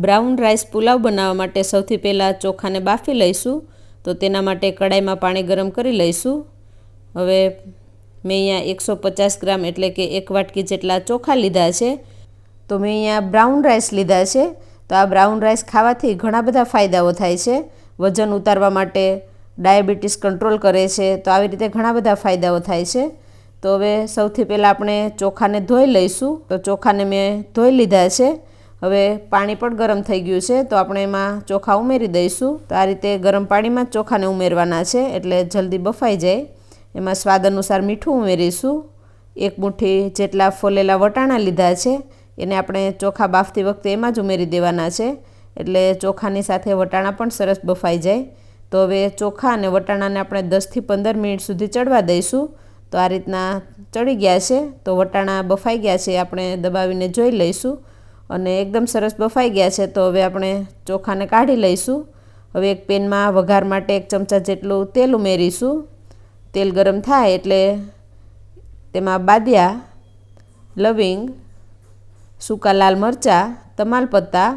Brown rice pulao બનાવવા માટે સૌથી પહેલાં ચોખાને બાફી લઈશું. તો તેના માટે કડાઈમાં પાણી ગરમ કરી લઈશું. હવે મેં અહીંયા એકસો પચાસ ગ્રામ એટલે કે એક વાટકી જેટલા ચોખા લીધા છે. તો મેં અહીંયા બ્રાઉન રાઈસ લીધા છે. તો આ બ્રાઉન રાઈસ ખાવાથી ઘણા બધા ફાયદાઓ થાય છે. વજન ઉતારવા માટે ડાયાબિટીસ કંટ્રોલ કરે છે. તો આવી રીતે ઘણા બધા ફાયદાઓ થાય છે. તો હવે સૌથી પહેલાં આપણે ચોખાને ધોઈ લઈશું. તો ચોખાને મેં ધોઈ લીધા છે. હવે પાણી પણ ગરમ થઈ ગયું છે, તો આપણે એમાં ચોખા ઉમેરી દઈશું. તો આ રીતે ગરમ પાણીમાં જ ચોખાને ઉમેરવાના છે, એટલે જલ્દી બફાઈ જાય. એમાં સ્વાદ અનુસાર મીઠું ઉમેરીશું. એક મુઠ્ઠી જેટલા ફોલેલા વટાણા લીધા છે, એને આપણે ચોખા બાફતી વખતે એમાં જ ઉમેરી દેવાના છે, એટલે ચોખાની સાથે વટાણા પણ સરસ બફાઈ જાય. તો હવે ચોખા અને વટાણાને આપણે દસથી પંદર મિનિટ સુધી ચડવા દઈશું. તો આ રીતના ચડી ગયા છે, તો વટાણા બફાઈ ગયા છે, આપણે દબાવીને જોઈ લઈશું. અને એકદમ સરસ બફાઈ ગયા છે, તો હવે આપણે ચોખાને કાઢી લઈશું. હવે એક પેનમાં વઘાર માટે એક ચમચા જેટલું તેલ ઉમેરીશું. તેલ ગરમ થાય એટલે તેમાં બાદિયા, લવિંગ, સૂકા લાલ મરચાં, તમાલપત્તા,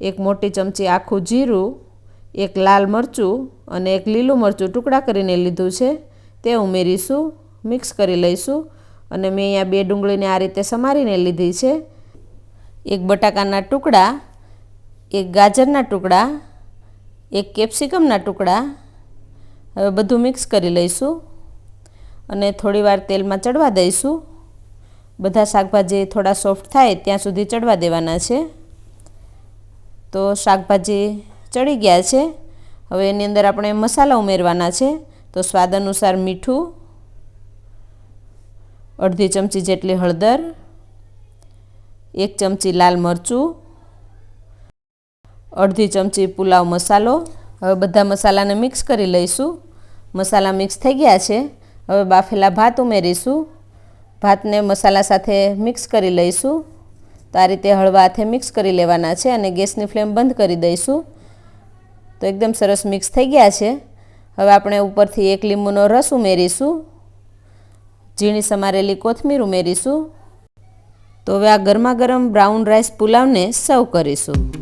એક મોટી ચમચી આખું જીરું, એક લાલ મરચું અને એક લીલું મરચું ટુકડા કરીને લીધું છે, તે ઉમેરીશું, મિક્સ કરી લઈશું. અને મેં અહીંયા બે ડુંગળીને આ રીતે સમારીને લીધી છે. એક બટાકાના ટુકડા, એક ગાજરના ટુકડા, એક કેપ્સિકમના ટુકડા. હવે બધું મિક્સ કરી લઈશું અને થોડીવાર તેલમાં ચડવા દઈશું. બધા શાકભાજી થોડા સોફ્ટ થાય ત્યાં સુધી ચડવા દેવાના છે. તો શાકભાજી ચડી ગયા છે. હવે એની અંદર આપણે મસાલા ઉમેરવાના છે. તો સ્વાદ અનુસાર મીઠું, અડધી ચમચી જેટલી હળદર એક ચમચી લાલ મરચું, અડધી ચમચી પુલાવ મસાલો. હવે બધા મસાલાને મિક્સ કરી લઈશું. મસાલા મિક્સ થઈ ગયા છે. હવે બાફેલા ભાત ઉમેરીશું. ભાતને મસાલા સાથે મિક્સ કરી લઈશું. તો આ રીતે હળવા હાથે મિક્સ કરી લેવાના છે અને ગેસની ફ્લેમ બંધ કરી દઈશું. તો એકદમ સરસ મિક્સ થઈ ગયા છે. હવે આપણે ઉપરથી એક લીંબુનો રસ ઉમેરીશું. ઝીણી સમારેલી કોથમીર ઉમેરીશું. તો હવે આ ગરમા ગરમ બ્રાઉન રાઈસ પુલાવને સર્વ કરીશું.